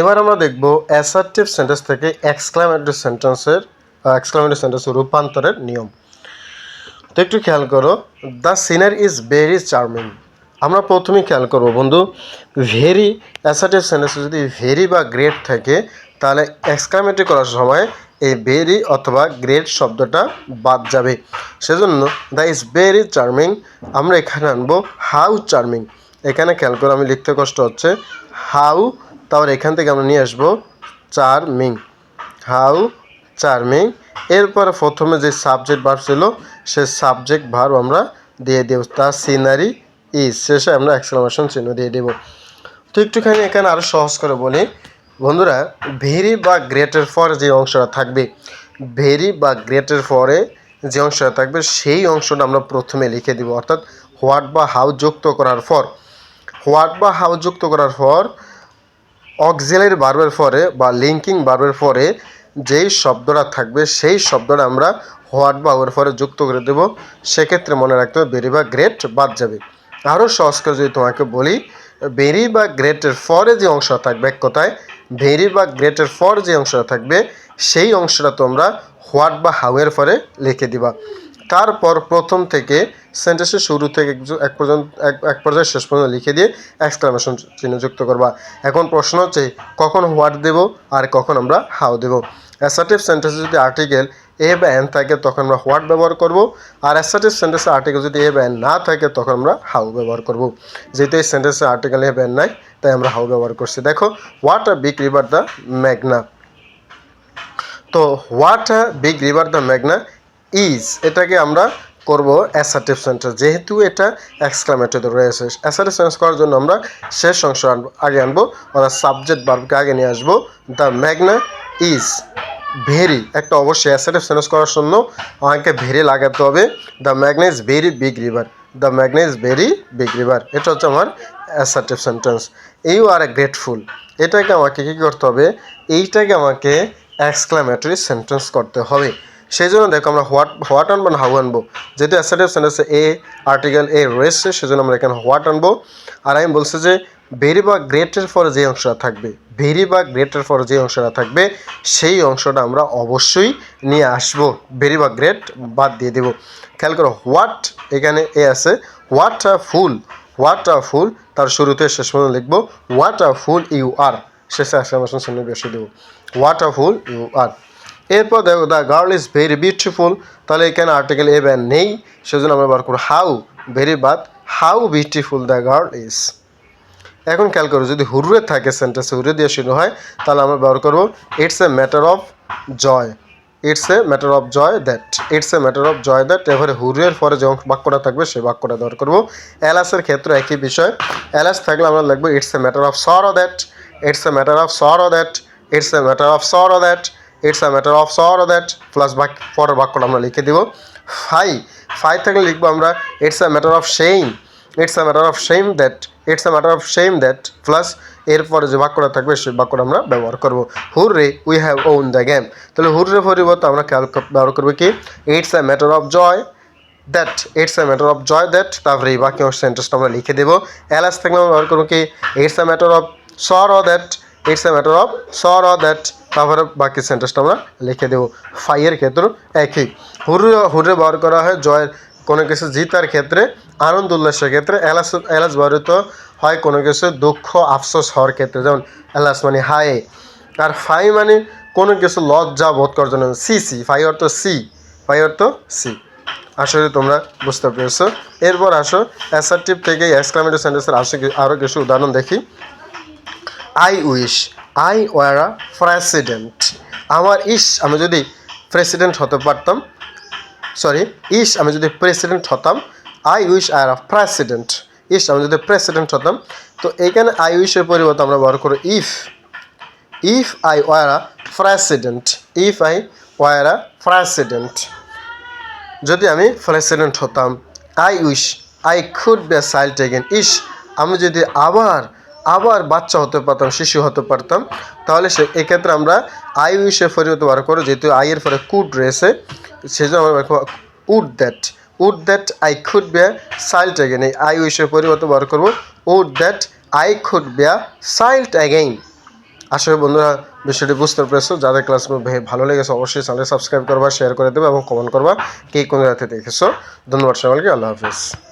এবার আমরা দেখব অ্যাসার্টিভ সেন্টেন্স থেকে এক্সক্লামেটরি সেন্টেন্সের এক্সক্লামেটরি সেন্টেন্সের রূপান্তরের নিয়ম। তো একটু খেয়াল করো the scenery is very charming আমরা প্রথমেই খেয়াল করব বন্ধু ভেরি অ্যাসার্টিভ সেন্টেন্সে যদি ভেরি বা গ্রেট থাকে, তাহলে এক্সক্লামেটরি করার সময় এই ভেরি অথবা গ্রেট শব্দটা বাদ যাবে। সেজন্য দ্য ইজ ভেরি চার্মিং আমরা এখানে আনব হাউ চার্মিং এখানে খেয়াল করো, আমি লিখতে কষ্ট হচ্ছে হাউ তারপর এখান থেকে আমরা নিয়ে আসব চার্মিং হাউ? চার্মিং এরপরে প্রথমে যে সাবজেক্ট ভার্ব ছিল, সে সাবজেক্ট ভার্ব আমরা দিয়ে দেব। তার সিনারি ইজ শেষে আমরা এক্সক্লামেশন চিহ্ন দিয়ে দেব। তো একটুখানি এখানে আরও সহজ করে বলি। বন্ধুরা ভেরি বা গ্রেটের পরে যে অংশটা থাকবে ভেরি বা গ্রেটের পরে যে অংশটা থাকবে, সেই অংশটা আমরা প্রথমে লিখে দিব। অর্থাৎ হোয়াট বা হাউ যুক্ত করার পর হোয়াট বা হাউ যুক্ত করার পর অক্সিলারি বার্বের পরে বা লিঙ্কিং বার্বের পরে যেই শব্দটা থাকবে, সেই শব্দটা আমরা হোয়াট বা ওর পরে যুক্ত করে দেব। সেক্ষেত্রে মনে রাখতে হবে, বেরি বা গ্রেট বাদ যাবে। আরও সহজ করে যদি তোমাকে বলি, বেরি বা গ্রেটের পরে যে অংশটা থাকবে এক কথায় ভেরি বা গ্রেটের পর যে অংশটা থাকবে, সেই অংশটা তোমরা হোয়াট বা হাউয়ের পরে লিখে দিবা। তারপর প্রথম থেকে সেন্টেন্সের শুরু থেকে এক পর্যন্ত এক পর্যায়ে শেষ পর্যন্ত লিখে দিয়ে এক্সক্লামেশন চিহ্ন যুক্ত করবা। এখন প্রশ্ন হচ্ছে, কখন হোয়াট দেব আর কখন আমরা হাউ দেব? অ্যাসার্টিভ সেন্টেন্সে যদি আর্টিকেল এ বা এন থাকে, তখন আমরা হোয়াট ব্যবহার করব। আর অ্যাসার্টিভ সেন্টেন্সে আর্টিকেল যদি এ বা এন না থাকে, তখন আমরা হাউ ব্যবহার করব। যেহেতু এই সেন্টেন্সে আর্টিকেল এ বা এন নাই, তাই আমরা হাউ ব্যবহার করছি। দেখো what a big river the Magna তো what a big river the Magna is এটাকে আমরা করব অ্যাসার্টিভ সেন্টেন্স যেহেতু এটা এক্সক্লামেটরি রয়েছে অ্যাসার্টিভ সেন্টেন্স করার জন্য আমরা শেষ অংশ আগে আনব অর্থাৎ সাবজেক্ট বার্বকে আগে নিয়ে আসব। দ্য ম্যাগনা ইজ ভেরি একটা অবশ্যই অ্যাসার্টিভ সেন্টেন্স করার জন্য আমাকে ভেরি লাগাতে হবে। দ্য ম্যাগনা is very big river the ম্যাগনা ইজ ভেরি বিগ রিভার এটা হচ্ছে আমার assertive sentence you R grateful এটাকে আমাকে কী করতে হবে? এইটাকে আমাকে এক্সক্লামেটরি সেন্টেন্স করতে হবে। সেই জন্য দেখো আমরা হোয়াট হোয়াট আনব না হাউ আনব? যেহেতু অ্যাসার্টিভ সেন্টেন্সে এ আর্টিকেল এ রয়েছে সেজন্য আমরা এখানে হোয়াট আনব। আর আমি বলছি যে ভেরি বা গ্রেটের পরে যে অংশটা থাকবে ভেরি বা গ্রেটের পরে যে অংশটা থাকবে, সেই অংশটা আমরা অবশ্যই নিয়ে আসব। ভেরি বা গ্রেট বাদ দিয়ে দেবো। খেয়াল করো, হোয়াট এখানে এ আছে, what a full, what a ফুল, তার শুরুতে শেষ পর্যন্ত লিখব, হোয়াট আ ফুল ইউ আর, শেষে এক্সক্লামেশন চিহ্ন বেশি দেবো। What a fool you are. এরপর দেখো the girl is very beautiful তাহলে এখানে আর্টিকেল এ ব্যান নেই, সেজন্য আমরা বার করব হাউ ভেরি বাদ how beautiful the girl is এখন খেয়াল করো, যদি হুররে থাকে সেন্টেন্সে হুররে দিয়ে শুরু হয়, তাহলে আমরা ব্যবহার করব it's a matter of joy it's a matter of joy that it's a matter of joy that এবারে হুরের পরে যে বাক্যটা থাকবে, সেই বাক্যটা ব্যবহার করব। অ্যালাসের ক্ষেত্রে একই বিষয়। অ্যালাস থাকলে আমরা লিখব it's a matter of sorrow that it's a matter of sorrow that it's a matter of sorrow that it's a matter of sorrow that plus বাক্য পরের বাক্যটা আমরা লিখে দিব। ফাই ফাই থাকলে লিখব আমরা it's a matter of shame it's a matter of shame that it's a matter of shame that plus এরপরে যে বাক্যটা থাকবে সেই বাক্যটা আমরা ব্যবহার করব। Hurrah we have won the game তাহলে হুররে পরিবর্তে আমরা ব্যবহার করব কি? It's a matter of joy that it's a matter of joy that তারপরে এই বাক্য সেন্টেন্সটা আমরা লিখে দেবো। অ্যালাস থেকে আমরা ব্যবহার করব কি? It's a matter of sorrow uh that it's a matter of sorrow that তারপরে বাকি সেন্টেন্সটা আমরা লিখে দেবো। ফাইয়ের ক্ষেত্রেও একই। হুররে হুররে ব্যবহার করা হয়, জয়ের কোনো কিছু জিতার ক্ষেত্রে, আনন্দ উল্লাসের ক্ষেত্রে এলাস এলাস ব্যবহৃত হয় কোনো কিছু, দুঃখ, আফসোস হওয়ার ক্ষেত্রে। যেমন এলাস মানে হায়। আর ফাই মানে কোনো কিছু লজ্জা বোধ করার জন্য। সি সি ফাই অর্থ সি ফাই অর্থ সি আসলে তোমরা বুঝতে পেরেছ। এরপর আসো অ্যাসার্টিভ থেকে এক্সক্লামেটিভ সেন্টেন্সের আসো আরও কিছু উদাহরণ দেখি। I wish I were a president. আমার ইস, আমি যদি প্রেসিডেন্ট হতে পারতাম, সরি, ইস, আমি যদি প্রেসিডেন্ট হতাম, I wish I were president. ইস, আমি যদি প্রেসিডেন্ট হতাম, তো এইখানে আই উইশের পরিবর্তে আমরা ব্যবহার করো if. If I were a president. If I were a president. যদি আমি প্রেসিডেন্ট হতাম, I wish, I could be a child again ইস, আমি যদি আবার আবার বাচ্চা হতে পারতাম, শিশু হতে পারতাম, তাহলে সে এক্ষেত্রে আমরা আই উইশের পরিবর্তে ব্যবহার করো, যেহেতু আইয়ের পরে কুড রয়েছে সেই জন্য আমরা would that. Would that I could be a again এই আই উইশের পরিবর্তে ব্যবহার করব। Would that I could be a child again করি বন্ধুরা বিষয়টি বুঝতে পেরেছ। যাদের ক্লাসগুলো ভে- ভালো লেগেছে, অবশ্যই চ্যানেল সাবস্ক্রাইব করবা, শেয়ার করে দেবে এবং কমেন্ট করবা, কে কোন রাতে দেখেছ। ধন্যবাদ সবাইকে, আল্লাহ হাফিজ।